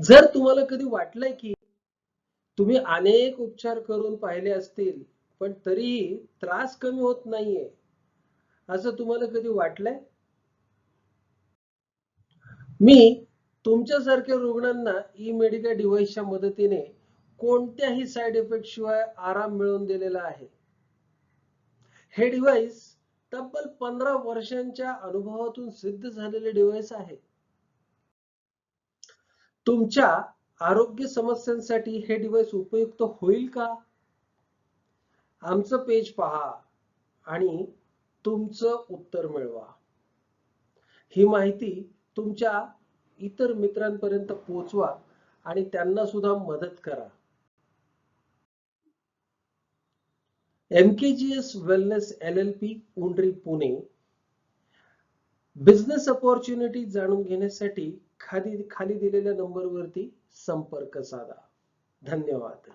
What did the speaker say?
जर तुम्हाला कधी वाटलंय की तुम्ही अनेक उपचार करून पाहिले असतील पण तरीही त्रास कमी होत नाहीये असं तुम्हाला कधी वाटलंय? मी तुमच्यासारख्या रुग्णांना ई मेडिकल डिव्हाइसच्या मदतीने कोणत्याही साईड इफेक्ट शिवाय आराम मिळवून दिलेला आहे. हे डिव्हाइस तब्बल पंधरा वर्षांच्या अनुभवातून सिद्ध झालेले डिव्हाइस आहे. तुमच्या आरोग्य समस्यांसाठी हे डिव्हाइस उपयुक्त होईल का? आमचं पेज पहा आणि तुमचं उत्तर मिळवा. ही माहिती तुमच्या इतर मित्रांपर्यंत पोहोचवा आणि त्यांना सुद्धा मदत करा. MKGS wellness L L P Undri Pune. Business opportunity जाणून घेण्यासाठी खाली खाली दिलेल्या नंबरवरती संपर्क साधा. धन्यवाद.